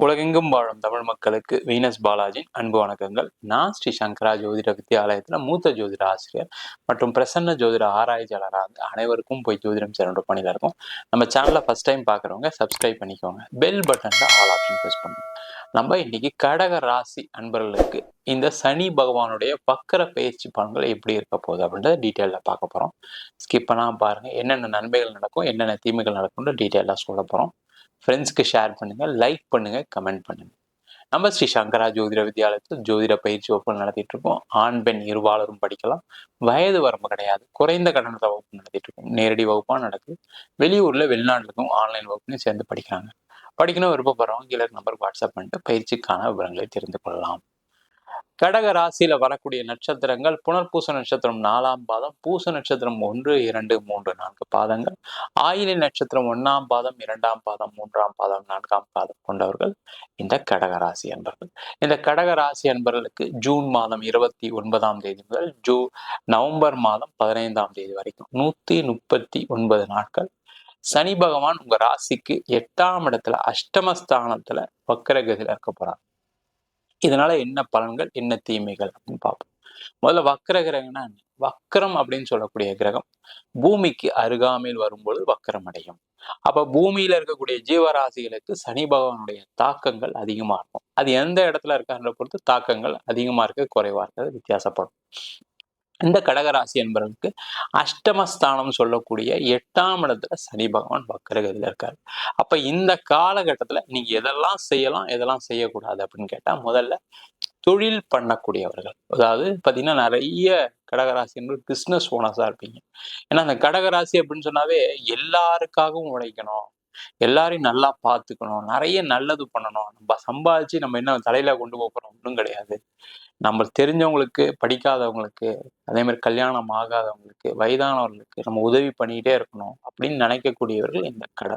உலகெங்கும் வாழும் தமிழ் மக்களுக்கு வீனஸ் பாலாஜி அன்பு வணக்கங்கள். நான் ஸ்ரீ சங்கரா ஜோதிட வித்தியாலயத்தில் மூத்த ஜோதிட ஆசிரியர் மற்றும் பிரசன்ன ஜோதிட ஆராய்ச்சியாளராக வந்து அனைவருக்கும் போய் ஜோதிடம் சேரன்ற பணியில இருக்கும். நம்ம சேனலை ஃபர்ஸ்ட் டைம் பார்க்குறவங்க சப்ஸ்கிரைப் பண்ணிக்கோங்க. பெல் பட்டனில் ஆல் ஆப்ஷன் ப்ரெஸ் பண்ணுங்க. நம்ம இன்னைக்கு கடக ராசி அன்பர்களுக்கு இந்த சனி பகவானுடைய பக்கர பயிற்சி பலன்கள் எப்படி இருக்க போகுது அப்படின்றத டீட்டெயிலில் பார்க்க போகிறோம் ஸ்கிப் பண்ணாமல் பாருங்கள் என்னென்ன நன்மைகள் நடக்கும் என்னென்ன தீமைகள் நடக்கும்ன்ற டீட்டெயிலாக சொல்ல போகிறோம் ஃப்ரெண்ட்ஸ்க்கு ஷேர் பண்ணுங்கள் லைக் பண்ணுங்கள் கமெண்ட் பண்ணுங்கள் நம்ம ஸ்ரீ சங்கரா ஜோதிட வித்யாலயத்தில் ஜோதிட பயிற்சி வகுப்பு நடத்திட்டு இருக்கோம். ஆண் பெண் இருவாளரும் படிக்கலாம். வயது வரம்பு கிடையாது. குறைந்த கடனத்தை வகுப்பு நடத்திட்டு இருக்கோம். நேரடி வகுப்பாக நடக்குது. வெளியூரில் வெளிநாட்டுக்கும் ஆன்லைன் வகுப்புலையும் சேர்ந்து படிக்கிறாங்க. படிக்கணும் விருப்பப்படுறவங்க கீழே நம்பருக்கு வாட்ஸ்அப் பண்ணிட்டு பயிற்சிக்கான விவரங்களை தெரிந்து கொள்ளலாம். கடக ராசியில வரக்கூடிய நட்சத்திரங்கள் புனர்பூச நட்சத்திரம் நாலாம் பாதம் பூச நட்சத்திரம் ஒன்று இரண்டு மூன்று நான்கு பாதங்கள். ஆயிலை நட்சத்திரம் ஒன்னாம் பாதம் இரண்டாம் பாதம் மூன்றாம் பாதம் நான்காம் பாதம் கொண்டவர்கள் இந்த கடக ராசி அன்பர்கள். இந்த கடக ராசி அன்பர்களுக்கு ஜூன் மாதம் இருபத்தி ஒன்பதாம் தேதி முதல் ஜூ நவம்பர் மாதம் பதினைந்தாம் தேதி வரைக்கும் நூத்தி முப்பத்தி ஒன்பது நாட்கள். சனி பகவான் உங்க ராசிக்கு எட்டாம் இடத்துல அஷ்டமஸ்தானத்துல வக்கரகதியில் இருக்க போறார். இதனால என்ன பலன்கள் என்ன தீமைகள் அப்படின்னு பார்ப்போம். முதல்ல வக்கர கிரகம்னா என்ன? வக்கரம் அப்படின்னு சொல்லக்கூடிய கிரகம் பூமிக்கு அருகாமையில் வரும்பொழுது வக்கரம் அடையும். அப்ப பூமியில இருக்கக்கூடிய ஜீவராசிகளுக்கு சனி பகவானுடைய தாக்கங்கள் அதிகமா இருக்கும். அது எந்த இடத்துல இருக்கான்ற பொறுத்து தாக்கங்கள் அதிகமா இருக்க குறைவா இருக்கிறது வித்தியாசப்படும். இந்த கடகராசி என்பவர்களுக்கு அஷ்டமஸ்தானம் சொல்லக்கூடிய எட்டாம் இடத்துல சனி பகவான் வக்கரகதியில இருக்காரு. அப்ப இந்த காலகட்டத்துல நீங்க எதெல்லாம் செய்யலாம் எதெல்லாம் செய்யக்கூடாது அப்படின்னு கேட்டா முதல்ல தொழில் பண்ணக்கூடியவர்கள். அதாவது பாத்தீங்கன்னா நிறைய கடகராசி என்பது பிஸ்னஸ் ஓனர்ஸாக இருப்பீங்க. ஏன்னா அந்த கடகராசி அப்படின்னு சொன்னாவே எல்லாருக்காகவும் உழைக்கணும். எல்லாரையும் நல்லா பார்த்துக்கணும். நிறைய நல்லது பண்ணணும். நம்ம சம்பாதிச்சு நம்ம என்ன தலையில கொண்டு போகிறோம் போறோம்? ஒன்றும் கிடையாது. நம்ம தெரிஞ்சவங்களுக்கு படிக்காதவங்களுக்கு அதே மாதிரி கல்யாணம் ஆகாதவங்களுக்கு வயதானவர்களுக்கு நம்ம உதவி பண்ணிக்கிட்டே இருக்கணும் அப்படின்னு நினைக்கக்கூடியவர்கள் இந்த கட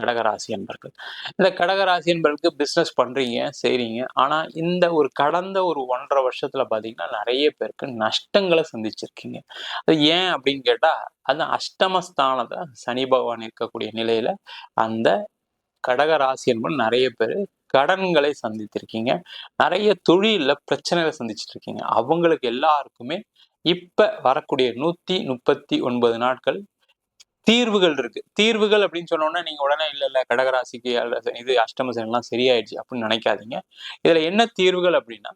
கடகராசி என்பர்கள். இந்த கடகராசி என்பர்களுக்கு பிஸ்னஸ் பண்றீங்க செய்றீங்க. ஆனா இந்த ஒரு கடந்த ஒரு ஒன்றரை வருஷத்துல பாத்தீங்கன்னா நிறைய பேருக்கு நஷ்டங்களை சந்திச்சிருக்கீங்க. அது ஏன் அப்படின்னு கேட்டா அந்த அஷ்டமஸ்தானத்தை சனி பகவான் இருக்கக்கூடிய நிலையில அந்த கடகராசி என்பது நிறைய பேர் கடன்களை சந்தித்திருக்கீங்க. நிறைய தொழிலில் பிரச்சனைகளை சந்திச்சிட்டு இருக்கீங்க அவங்களுக்கு எல்லாருக்குமே இப்போ வரக்கூடிய நூத்தி முப்பத்தி ஒன்பது நாட்கள் தீர்வுகள் இருக்கு. தீர்வுகள் அப்படின்னு சொன்னோன்னா நீங்க உடனே இல்லை இல்லை கடகராசிக்கு இது அஷ்டம சரியாயிடுச்சு அப்படின்னு நினைக்காதீங்க. இதுல என்ன தீர்வுகள் அப்படின்னா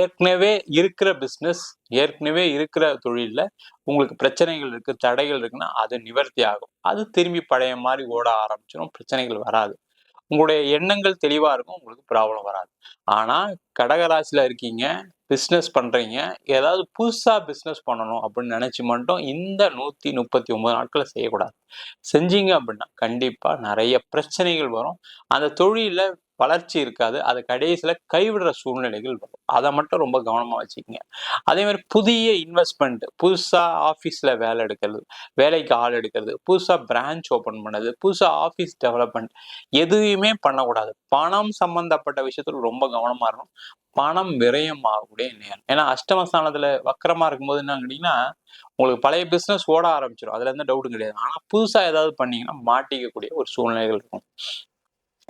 ஏற்கனவே இருக்கிற பிஸ்னஸ் ஏற்கனவே இருக்கிற தொழில்ல உங்களுக்கு பிரச்சனைகள் இருக்கு தடைகள் இருக்குன்னா அது நிவர்த்தி ஆகும். அது திரும்பி பழைய மாதிரி ஓட ஆரம்பிச்சிடும் பிரச்சனைகள் வராது. உங்களுடைய எண்ணங்கள் தெளிவாக இருக்கும் உங்களுக்கு ப்ராப்ளம் வராது. ஆனால் கடகராசியில் இருக்கீங்க பிஸ்னஸ் பண்ணுறீங்க ஏதாவது புதுசாக பிஸ்னஸ் பண்ணணும் அப்படின்னு நினச்சி மட்டும் இந்த நூற்றி முப்பத்தி ஒம்பது நாட்களை செய்யக்கூடாது. செஞ்சீங்க அப்படின்னா கண்டிப்பாக நிறைய பிரச்சனைகள் வரும். அந்த தொழிலில் வளர்ச்சி இருக்காது. அதை கடைசியில கைவிடுற சூழ்நிலைகள் வரும். அதை மட்டும் ரொம்ப கவனமா வச்சுக்கோங்க. அதே மாதிரி புதிய இன்வெஸ்ட்மெண்ட் புதுசா ஆஃபீஸ்ல வேலை எடுக்கிறது வேலைக்கு ஆள் எடுக்கிறது புதுசா பிரான்ச் ஓப்பன் பண்ணுறது புதுசா ஆஃபீஸ் டெவலப்மெண்ட் எதுவுமே பண்ணக்கூடாது. பணம் சம்மந்தப்பட்ட விஷயத்துல ரொம்ப கவனமா இருக்கணும். பணம் விரயம் ஆகக்கூடிய நேரம். ஏன்னா அஷ்டமஸ்தானத்துல வக்கரமா இருக்கும்போது என்ன கேட்டீங்கன்னா உங்களுக்கு பழைய பிசினஸ் ஓட ஆரம்பிச்சிடும் அதுல இருந்து டவுட்டும் கிடையாது. ஆனா புதுசா ஏதாவது பண்ணீங்கன்னா மாட்டிக்கக்கூடிய ஒரு சூழ்நிலைகள் இருக்கும்.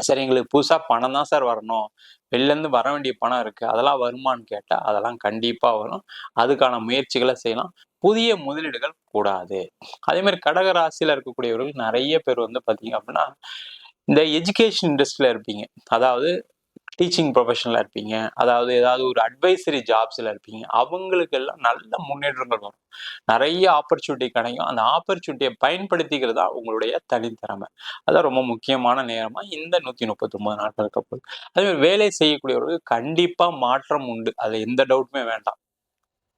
சரி எங்களுக்கு புதுசா பணம் தான் சார் வரணும். வெளில இருந்து வர வேண்டிய பணம் இருக்கு. அதெல்லாம் வருமான்னு கேட்டா அதெல்லாம் கண்டிப்பா வரும். அதுக்கான முயற்சிகளை செய்யலாம். புதிய முதலீடுகள் கூடாது. அதே மாதிரி கடகராசியில இருக்கக்கூடியவர்கள் நிறைய பேர் வந்து பாத்தீங்க அப்படின்னா இந்த எஜுகேஷன் இண்டஸ்ட்ரியில இருப்பீங்க. அதாவது டீச்சிங் ப்ரொஃபஷனில் இருப்பீங்க. அதாவது ஏதாவது ஒரு அட்வைசரி ஜாப்ஸில் இருப்பீங்க. அவங்களுக்கு எல்லாம் நல்ல முன்னேற்றங்கள் வரும். நிறைய ஆப்பர்ச்சுனிட்டி கிடைக்கும். அந்த ஆப்பர்ச்சுனிட்டியை பயன்படுத்திக்கிறதா உங்களுடைய தனித்திறமை. அதான் ரொம்ப முக்கியமான நேரமா இந்த நூத்தி முப்பத்தி ஒன்பது நாட்கள் இருக்க போகுது அதே மாதிரி வேலை செய்யக்கூடியவர்களுக்கு கண்டிப்பா மாற்றம் உண்டு. அது எந்த டவுட்டுமே வேண்டாம்.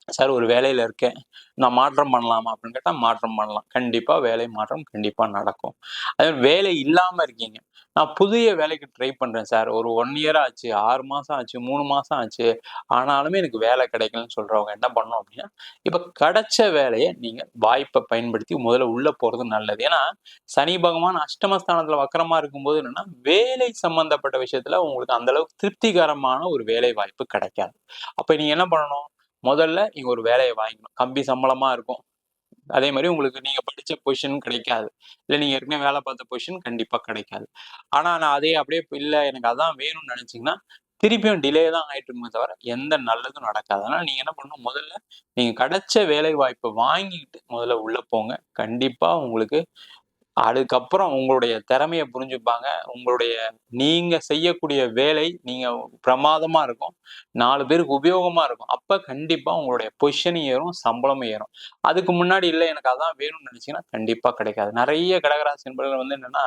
சார் ஒரு வேலையில இருக்கேன். நான் மாற்றம் பண்ணலாமா? அப்படின்னு கேட்டா மாற்றம் பண்ணலாம். கண்டிப்பா வேலை மாற்றம் கண்டிப்பா நடக்கும். அதே மாதிரி வேலை இல்லாம இருக்கீங்க. நான் புதிய வேலைக்கு ட்ரை பண்றேன் சார். ஒரு ஒன் இயர் ஆச்சு ஆறு மாசம் ஆச்சு மூணு மாசம் ஆச்சு. ஆனாலுமே எனக்கு வேலை கிடைக்கலன்னு சொல்றவங்க என்ன பண்ணோம் அப்படின்னா இப்ப கிடைச்ச வேலையை நீங்க வாய்ப்பை பயன்படுத்தி முதல்ல உள்ள போறது நல்லது. ஏன்னா சனி பகவான் அஷ்டமஸ்தானத்துல வக்கரமாக இருக்கும்போது என்னன்னா வேலை சம்பந்தப்பட்ட விஷயத்துல உங்களுக்கு அந்தளவுக்கு திருப்திகரமான ஒரு வேலை வாய்ப்பு கிடைக்காது. அப்ப நீங்க என்ன பண்ணணும்? முதல்ல நீங்க ஒரு வேலையை வாங்கிக்கணும். கம்பி சம்பளமா இருக்கும். அதே மாதிரி உங்களுக்கு நீங்க படிச்ச பொசிஷன் கிடைக்காது. இல்லை நீங்க ஏற்கனவே வேலை பார்த்த பொசிஷன் கண்டிப்பா கிடைக்காது. ஆனா நான் அதே அப்படியே இல்லை எனக்கு அதான் வேணும்னு நினைச்சீங்கன்னா திருப்பியும் டிலே தான் ஆயிட்டு இருக்குமே தவிர எந்த நல்லதும் நடக்காது. அதனால நீங்க என்ன பண்ணணும்? முதல்ல நீங்க கிடைச்ச வேலை வாய்ப்பை வாங்கிட்டு முதல்ல உள்ள போங்க. கண்டிப்பா உங்களுக்கு அதுக்கப்புறம் உங்களுடைய திறமையை புரிஞ்சுப்பாங்க. உங்களுடைய நீங்க செய்யக்கூடிய வேலை நீங்க பிரமாதமா இருக்கும். நாலு பேருக்கு உபயோகமா இருக்கும். அப்ப கண்டிப்பா உங்களுடைய பொசிஷனும் ஏறும் சம்பளமும் ஏறும். அதுக்கு முன்னாடி இல்லை எனக்கு அதான் வேணும்னு நினைச்சீங்கன்னா கண்டிப்பா கிடைக்காது. நிறைய கடகராசி நண்பர்கள் வந்து என்னன்னா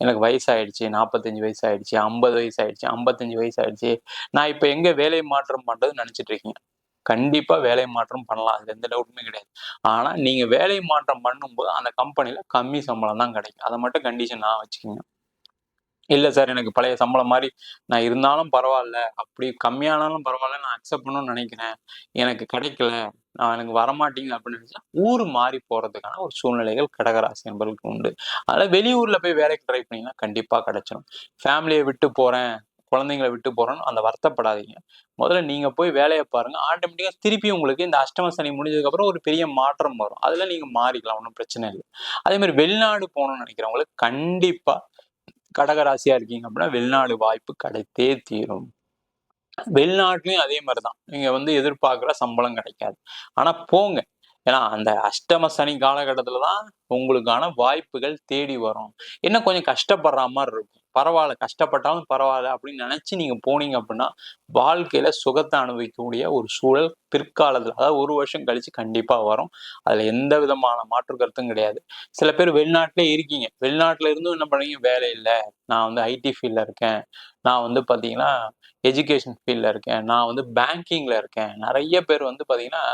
எனக்கு வயசாயிடுச்சு நாற்பத்தஞ்சு வயசு ஆயிடுச்சு ஐம்பது வயசு ஆயிடுச்சு ஐம்பத்தஞ்சு வயசு ஆயிடுச்சு நான் இப்ப எங்க வேலை மாற்றம் பண்ணுறதுன்னு நினைச்சிட்டு இருக்கீங்க? கண்டிப்பாக வேலை மாற்றம் பண்ணலாம். அதில் எந்த டவுட்டுமே கிடையாது. ஆனால் நீங்கள் வேலை மாற்றம் பண்ணும்போது அந்த கம்பெனியில் கம்மி சம்பளம் தான் கிடைக்கும். அதை மட்டும் கண்டிஷன் நான் வச்சுக்கோங்க. இல்லை சார் எனக்கு பழைய சம்பளம் மாதிரி நான் இருந்தாலும் பரவாயில்ல. அப்படி கம்மியானாலும் பரவாயில்ல. நான் அக்செப்ட் பண்ணணும்னு நினைக்கிறேன். எனக்கு கிடைக்கல. நான் எனக்கு வரமாட்டீங்க அப்படின்னு நினச்சா ஊர் மாறி போகிறதுக்கான ஒரு சூழ்நிலைகள் கடகராசி என்பதற்கு உண்டு. அதனால் வெளியூரில் போய் வேலைக்கு ட்ரை பண்ணிங்கன்னா கண்டிப்பாக கிடைச்சிடும் ஃபேமிலியை விட்டு போகிறேன் குழந்தைங்களை விட்டு போறோம்னு அந்த வருத்தப்படாதீங்க. முதல்ல நீங்க போய் வேலையை பாருங்க. ஆட்டோமேட்டிக்கா திருப்பி உங்களுக்கு இந்த அஷ்டம சனி முடிஞ்சதுக்கு அப்புறம் ஒரு பெரிய மாற்றம் வரும். அதுல நீங்க மாறிக்கலாம். ஒன்றும் பிரச்சனை இல்லை. அதே மாதிரி வெளிநாடு போகணும்னு நினைக்கிறவங்களுக்கு கண்டிப்பா கடகராசியா இருக்கீங்க அப்படின்னா வெளிநாடு வாய்ப்பு கிடைத்தே தீரும். வெளிநாட்டுலயும் அதே மாதிரிதான். நீங்க வந்து எதிர்பார்க்குற சம்பளம் கிடைக்காது. ஆனா போங்க. ஏன்னா அந்த அஷ்டம சனி காலகட்டத்தில் தான் உங்களுக்கான வாய்ப்புகள் தேடி வரும். என்ன கொஞ்சம் கஷ்டப்படுற மாதிரி இருக்கும். பரவாயில்ல கஷ்டப்பட்டாலும் பரவாயில்ல அப்படின்னு நினைச்சு நீங்க போனீங்க அப்படின்னா வாழ்க்கையில சுகத்தை அனுபவிக்கக்கூடிய ஒரு சூழல் பிற்காலத்துல அதாவது ஒரு வருஷம் கழிச்சு கண்டிப்பா வரும். அதுல எந்த விதமான மாற்று கருத்தும் கிடையாது. சில பேர் வெளிநாட்டிலே இருக்கீங்க. வெளிநாட்டுல இருந்தும் என்ன பண்ணீங்க வேலை இல்லை. நான் வந்து ஐடி ஃபீல்டில் இருக்கேன். நான் வந்து பாத்தீங்கன்னா எஜுகேஷன் ஃபீல்டில் இருக்கேன். நான் வந்து பேங்கிங்கில் இருக்கேன். நிறைய பேர் வந்து பார்த்தீங்கன்னா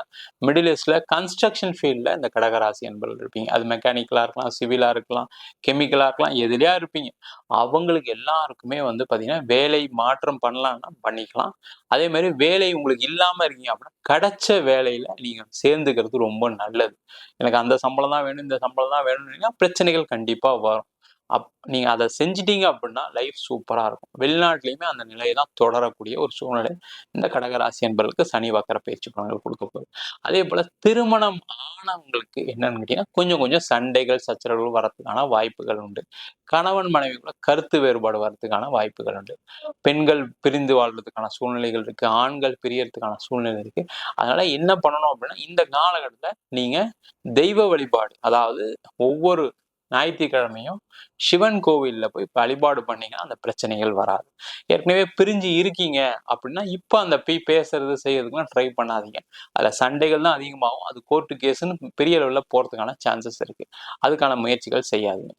மிடில் ஈஸ்டில் கன்ஸ்ட்ரக்ஷன் ஃபீல்டில் இந்த கடகராசி என்பர்கள் இருப்பீங்க. அது மெக்கானிக்கலாக இருக்கலாம் சிவிலாக இருக்கலாம் கெமிக்கலாக இருக்கலாம் எதுலையா இருப்பீங்க. அவங்க அவங்களுக்கு எல்லாருக்குமே வந்து பார்த்தீங்கன்னா வேலை மாற்றம் பண்ணலாம்னா பண்ணிக்கலாம். அதே மாதிரி வேலை உங்களுக்கு இல்லாமல் இருக்கீங்க அப்படின்னா கிடைச்ச வேலையில் நீங்கள் சேர்ந்துக்கிறது ரொம்ப நல்லது. எனக்கு அந்த சம்பளம் தான் வேணும் இந்த சம்பளம் தான் வேணும்னு பிரச்சனைகள் கண்டிப்பாக வரும். அப் நீங்க அதை செஞ்சிட்டீங்க அப்படின்னா லைஃப் சூப்பரா இருக்கும். வெளிநாட்டிலையுமே அந்த நிலையை தான் தொடரக்கூடிய ஒரு சூழ்நிலை. இந்த கடகராசி என்பவர்களுக்கு சனி வக்கர பயிற்சி பலன்கள் கொடுக்க போகுது. அதே போல திருமணம் ஆனவங்களுக்கு என்னன்னு கேட்டீங்கன்னா கொஞ்சம் கொஞ்சம் சண்டைகள் சச்சரவுகள் வரதுக்கான வாய்ப்புகள் உண்டு. கணவன் மனைவி கூட கருத்து வேறுபாடு வர்றதுக்கான வாய்ப்புகள் உண்டு. பெண்கள் பிரிந்து வாழ்றதுக்கான சூழ்நிலைகள் இருக்கு. ஆண்கள் பிரியறதுக்கான சூழ்நிலை இருக்கு. அதனால என்ன பண்ணணும் அப்படின்னா இந்த காலகட்டத்தில் நீங்க தெய்வ வழிபாடு அதாவது ஒவ்வொரு ஞாயிற்றுக்கிழமையும் சிவன் கோவில்ல போய் வழிபாடு பண்ணீங்கன்னா அந்த பிரச்சனைகள் வராது. ஏற்கனவே பிரிஞ்சு இருக்கீங்க அப்படின்னா இப்போ அந்த போய் பேசுறது செய்யறதுக்குலாம் ட்ரை பண்ணாதீங்க. அதுல சண்டைகள் தான் அதிகமாகும். அது கோர்ட்டு கேஸுன்னு பெரிய அளவில் போறதுக்கான சான்சஸ் இருக்கு. அதுக்கான முயற்சிகள் செய்யாதீங்க.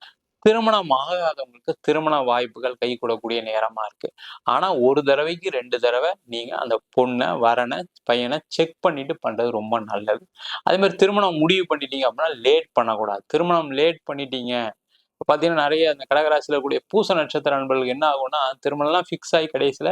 திருமணம் ஆகாதவங்களுக்கு திருமண வாய்ப்புகள் கை கூடக்கூடிய நேரமா இருக்கு. ஆனா ஒரு தடவைக்கு ரெண்டு தடவை நீங்க அந்த பொண்ணை வரனை பையனை செக் பண்ணிட்டு பண்றது ரொம்ப நல்லது. அதே மாதிரி திருமணம் முடிவு பண்ணிட்டீங்க அப்படின்னா லேட் பண்ணக்கூடாது. திருமணம் லேட் பண்ணிட்டீங்க. பாத்தீங்கன்னா நிறைய அந்த கடகராசியில் கூடிய பூச நட்சத்திர நண்பர்களுக்கு என்ன ஆகும்னா திருமணம்லாம் ஃபிக்ஸ் ஆகி கடைசியில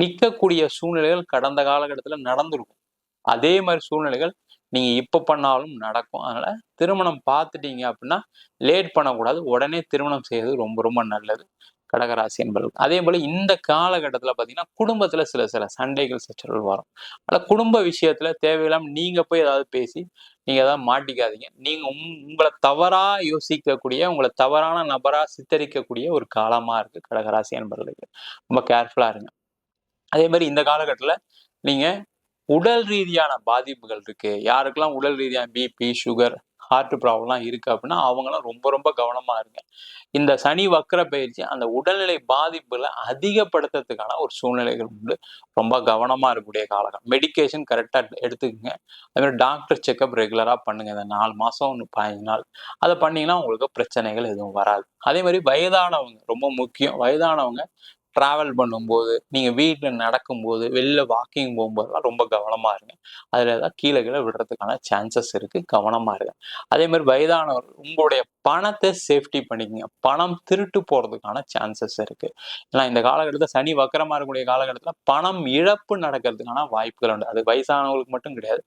நிற்கக்கூடிய சூழ்நிலைகள் கடந்த காலகட்டத்துல நடந்திருக்கும். அதே மாதிரி சூழ்நிலைகள் நீங்க இப்ப பண்ணாலும் நடக்கும். அதனால திருமணம் பார்த்துட்டீங்க அப்படின்னா லேட் பண்ணக்கூடாது. உடனே திருமணம் செய்யறது ரொம்ப ரொம்ப நல்லது. கடகராசி என்பவர்கள். அதே போல இந்த காலகட்டத்தில் பார்த்தீங்கன்னா குடும்பத்தில் சில சில சண்டைகள் சச்சரவுகள் வரும். ஆனால் குடும்ப விஷயத்துல தேவையில்லாம நீங்க போய் ஏதாவது பேசி நீங்க ஏதாவது மாட்டிக்காதீங்க. நீங்க உங்களை தவறா யோசிக்கக்கூடிய உங்களை தவறான நபரா சித்தரிக்கக்கூடிய ஒரு காலமா இருக்கு கடகராசி என்பவர்களுக்கு. ரொம்ப கேர்ஃபுல்லா இருங்க. அதே மாதிரி இந்த காலகட்டத்தில் நீங்க உடல் ரீதியான பாதிப்புகள் இருக்கு. யாருக்கெல்லாம் உடல் ரீதியான பிபி சுகர் ஹார்ட் ப்ராப்ளம்லாம் இருக்கு அப்படின்னா அவங்களாம் ரொம்ப ரொம்ப கவனமா இருங்க. இந்த சனி வக்கர பயிற்சி அந்த உடல்நிலை பாதிப்புல அதிகப்படுத்துறதுக்கான ஒரு சூழ்நிலைகள் உண்டு. ரொம்ப கவனமா இருக்கக்கூடிய காலகம் மெடிக்கேஷன் கரெக்டா எடுத்துக்கோங்க. அதுமாதிரி டாக்டர் செக்அப் ரெகுலரா பண்ணுங்க. இந்த நாலு மாசம் பதினஞ்சு நாள். அதை பண்ணீங்கன்னா உங்களுக்கு பிரச்சனைகள் எதுவும் வராது. அதே மாதிரி வயதானவங்க ரொம்ப முக்கியம். வயதானவங்க ட்ராவல் பண்ணும்போது நீங்கள் வீட்டில் நடக்கும்போது வெளில வாக்கிங் போகும்போதெல்லாம் ரொம்ப கவனமாக இருங்க. அதில் ஏதாவது கீழே கீழே விடுறதுக்கான சான்சஸ் இருக்குது கவனமாக இருங்க. அதே மாதிரி வயதானவர் உங்களுடைய பணத்தை சேஃப்டி பண்ணிக்கங்க. பணம் திருட்டு போகிறதுக்கான சான்சஸ் இருக்குது ஏன்னா இந்த காலகட்டத்தில் சனி வக்கரமாக இருக்கக்கூடிய காலகட்டத்தில் பணம் இழப்பு நடக்கிறதுக்கான வாய்ப்புகள் உண்டு. அது வயசானவங்களுக்கு மட்டும் கிடையாது.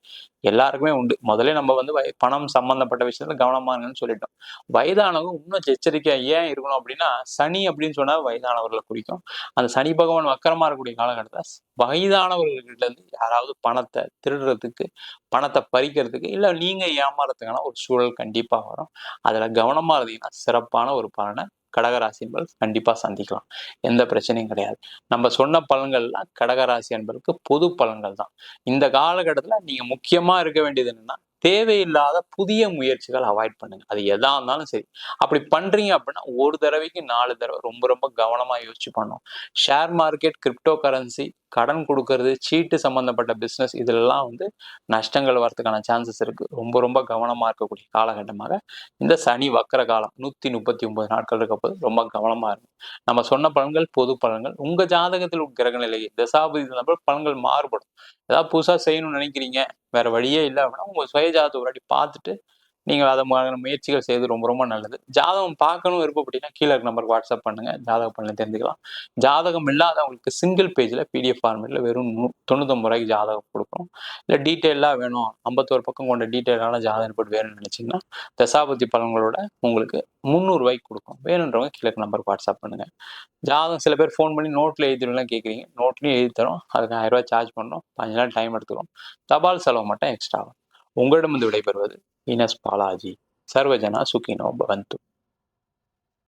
எல்லாருக்குமே உண்டு. முதல்ல நம்ம வந்து பணம் சம்மந்தப்பட்ட விஷயத்தில் கவனமாக இருங்கன்னு சொல்லிட்டோம். வயதானவங்க இன்னும் எச்சரிக்கையாக ஏன் இருக்கணும் அப்படின்னா சனி அப்படின்னு சொன்னால் வயதானவர்களை குறிக்கும். அந்த சனி பகவான் வக்கரமா இருக்கக்கூடிய காலகட்டத்தில் வயதானவர்கள்கிட்ட இருந்து யாராவது பணத்தை திருடுறதுக்கு பணத்தை பறிக்கிறதுக்கு இல்லை நீங்க ஏமாறதுக்கான ஒரு சூழல் கண்டிப்பா வரும். அதுல கவனமா இருந்தீங்கன்னா சிறப்பான ஒரு பலனை கடகராசி என்பது கண்டிப்பா சந்திக்கலாம். எந்த பிரச்சனையும் கிடையாது. நம்ம சொன்ன பலன்கள்லாம் கடகராசி என்பதற்கு பொது பலன்கள் தான் இந்த காலகட்டத்துல நீங்க முக்கியமா இருக்க வேண்டியது என்னன்னா தேவையில்லாத புதிய முயற்சிகள் அவாய்ட் பண்ணுங்க. அது எதா இருந்தாலும் சரி. அப்படி பண்றீங்க அப்படின்னா ஒரு தடவைக்கு நாலு தடவை ரொம்ப ரொம்ப கவனமா யோசிச்சு பண்ணும் ஷேர் மார்க்கெட் கிரிப்டோ கரன்சி கடன் கொடுக்கறது சீட்டு சம்மந்தப்பட்ட பிஸ்னஸ் இதெல்லாம் வந்து நஷ்டங்கள் வரதுக்கான சான்சஸ் இருக்கு. ரொம்ப ரொம்ப கவனமா இருக்கக்கூடிய காலகட்டமாக இந்த சனி வக்கர காலம் நூத்தி முப்பத்தி ஒன்பது நாட்கள் இருக்கப்போது ரொம்ப கவனமா இருக்கும் நம்ம சொன்ன பலன்கள் பொது பலன்கள் உங்க ஜாதகத்தில் கிரக நிலையை தசாபதி நபர் பலன்கள் மாறுபடும். ஏதாவது புதுசா செய்யணும்னு நினைக்கிறீங்க வேற வழியே இல்லை அப்படின்னா உங்க சுய ஜாதகத்தை ஒரு வாட்டி பார்த்துட்டு நீங்கள் அதை முயற்சிகள் செய்வது ரொம்ப ரொம்ப நல்லது. ஜாதகம் பார்க்கணும் விருப்பப்பட்டீங்கன்னா கீழே நம்பருக்கு வாட்ஸ்அப் பண்ணுங்க. ஜாதகம் பண்ணல தெரிஞ்சுக்கலாம். ஜாதகம் இல்லாதவங்களுக்கு சிங்கிள் பேஜில் பிடிஎஃப் ஃபார்மேட்டில் வெறும் தொண்ணூத்தொம்பது ரூபாய்க்கு ஜாதகம் கொடுக்குறோம் இல்லை டீட்டெயிலாக வேணும். ஐம்பத்தோரு பக்கம் கொண்ட டீட்டெயிலான ஜாதகம் ரிப்போர்ட் வேணும்னு நினச்சிங்கன்னா தசாபதி பலன்களோட உங்களுக்கு முந்நூறுரூவாய்க்கு கொடுக்கும் வேணுன்றவங்க கீழே நம்பருக்கு வாட்ஸ்அப் பண்ணுங்க. ஜாதகம் சில பேர் ஃபோன் பண்ணி நோட்டில் எழுதிடலாம் கேட்குறீங்க. நோட்லையும் எழுதி தரோம். அதுக்கு ஆயிரம் ரூபாய் சார்ஜ் பண்ணோம் பதினஞ்சு நாள் டைம் எடுத்துக்கிறோம். தபால் செலவு மட்டும் எக்ஸ்ட்ரா ஆகும் உங்களிடம் விடைபெறுவது இனஸ் பாலாஜி. சர்வஜனா சுகினோ பவந்து